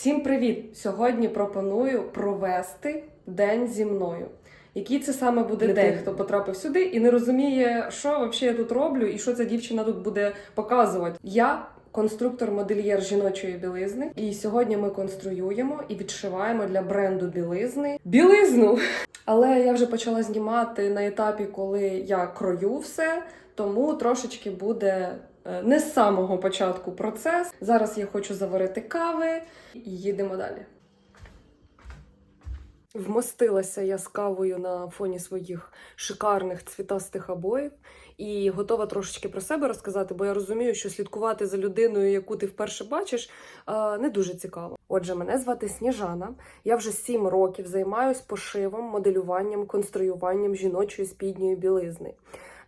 Всім привіт! Сьогодні пропоную провести день зі мною. Який це саме буде Для день, тих- хто потрапив сюди і не розуміє, що взагалі я тут роблю і що ця дівчина тут буде показувати. Я конструктор-модельєр жіночої білизни, і сьогодні ми конструюємо і відшиваємо для бренду білизни білизну. Але я вже почала знімати на етапі, коли я крою все, тому трошечки буде не з самого початку процес. Зараз я хочу заварити кави і їдемо далі. Вмостилася я з кавою на фоні своїх шикарних цвітастих обоїв і готова трошечки про себе розказати, бо я розумію, що слідкувати за людиною, яку ти вперше бачиш, е, не дуже цікаво. Отже, мене звати Сніжана. Я вже сім років займаюсь пошивом, моделюванням, конструюванням жіночої спідньої білизни.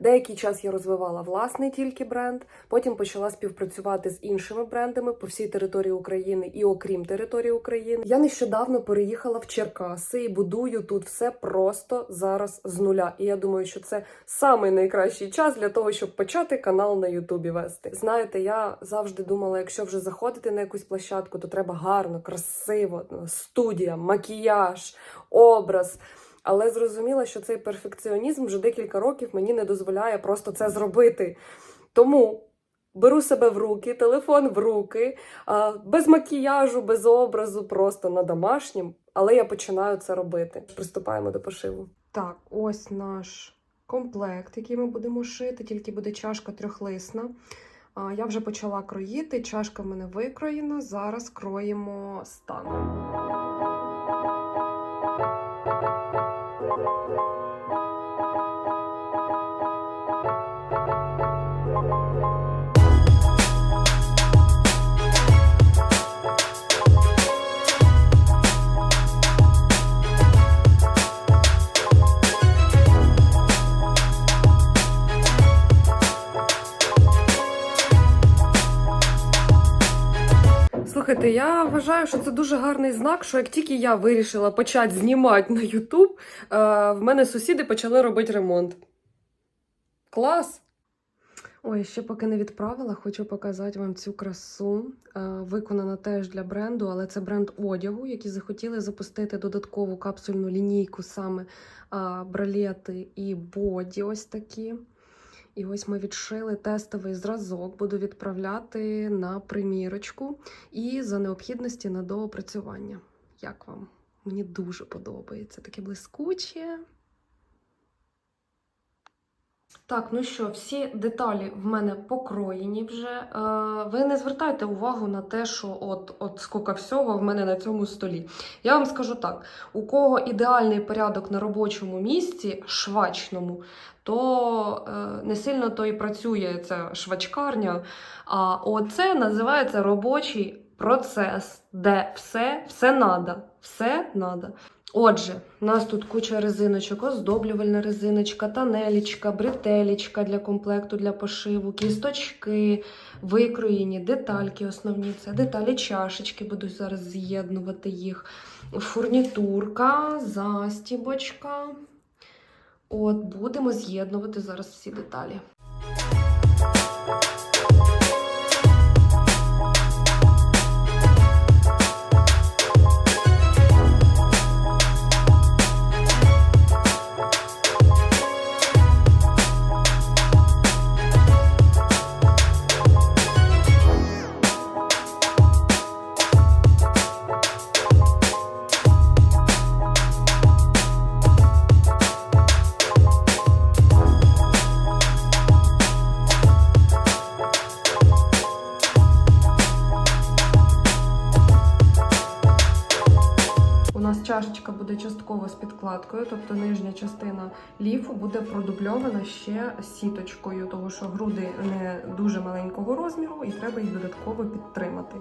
Деякий час я розвивала власний тільки бренд, потім почала співпрацювати з іншими брендами по всій території України і окрім території України. Я нещодавно переїхала в Черкаси і будую тут все просто зараз з нуля. І я думаю, що це самий найкращий час для того, щоб почати канал на Ютубі вести. Знаєте, я завжди думала, якщо вже заходити на якусь площадку, то треба гарно, красиво, студія, макіяж, образ. Але зрозуміла, що цей перфекціонізм вже декілька років мені не дозволяє просто це зробити. Тому беру себе в руки, телефон в руки, без макіяжу, без образу, просто на домашнім. Але я починаю це робити. Приступаємо до пошиву. Так, ось наш комплект, який ми будемо шити, тільки буде чашка трьохлисна. Я вже почала кроїти, чашка в мене викроєна. Зараз кроїмо стан. Слухайте, я вважаю, що це дуже гарний знак, що як тільки я вирішила почати знімати на YouTube, е, в мене сусіди почали робити ремонт. Клас! Ой, ще поки не відправила, хочу показати вам цю красу. Е, Виконана теж для бренду, але це бренд одягу, які захотіли запустити додаткову капсульну лінійку саме бралети і боді. Ось такі. І ось ми відшили тестовий зразок, буду відправляти на примірочку і за необхідності на доопрацювання. Як вам? Мені дуже подобається. Таке блискуче. Так, ну що, всі деталі в мене покроєні вже. Е, ви не звертайте увагу на те, що от, от скільки всього в мене на цьому столі. Я вам скажу так: у кого ідеальний порядок на робочому місці, швачному, то е, не сильно то і працює ця швачкарня. А оце називається робочий процес, де все, все надо. Все надо. Отже, у нас тут куча резиночок, оздоблювальна резиночка, танелічка, бретелічка для комплекту для пошиву, кісточки, викроєні, детальки основні. Це деталі чашечки, буду зараз з'єднувати їх. Фурнітурка, застібочка. От, будемо з'єднувати зараз всі деталі. Чашечка буде частково з підкладкою, тобто нижня частина ліфу буде продубльована ще сіточкою, тому що груди не дуже маленького розміру і треба їх додатково підтримати.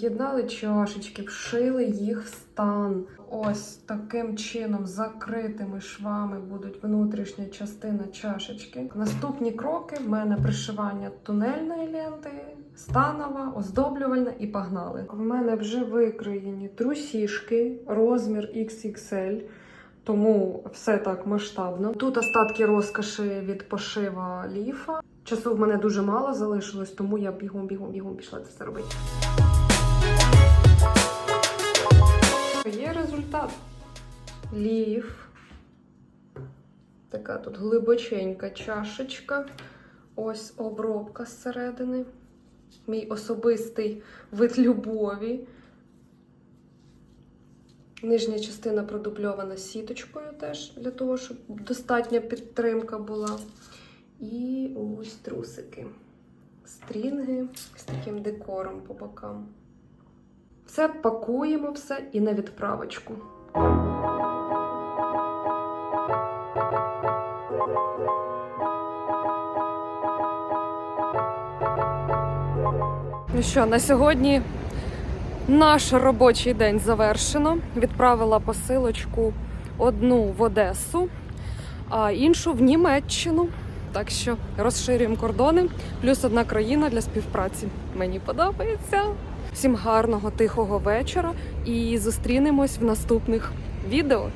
З'єднали чашечки, вшили їх в стан. Ось таким чином закритими швами будуть внутрішня частина чашечки. Наступні кроки в мене пришивання тунельної ленти, станова, оздоблювальна і погнали. В мене вже викроєні трусішки, розмір XXL. Тому все так масштабно. Тут остатки розкоші від пошива ліфа. Часу в мене дуже мало залишилось, тому я бігом, бігом, пішла це робити. Результат. Ліф. Така тут глибоченька чашечка. Ось обробка зсередини. Мій особистий вид любові. Нижня частина продубльована сіточкою теж для того, щоб достатня підтримка була. І ось трусики. Стрінги з таким декором по бокам. Все пакуємо все і на відправочку. Ну що, на сьогодні наш робочий день завершено. Відправила посилочку одну в Одесу, а іншу в Німеччину. Так що розширюємо кордони. Плюс одна країна для співпраці. Мені подобається. Всім гарного тихого вечора і зустрінемось в наступних відео.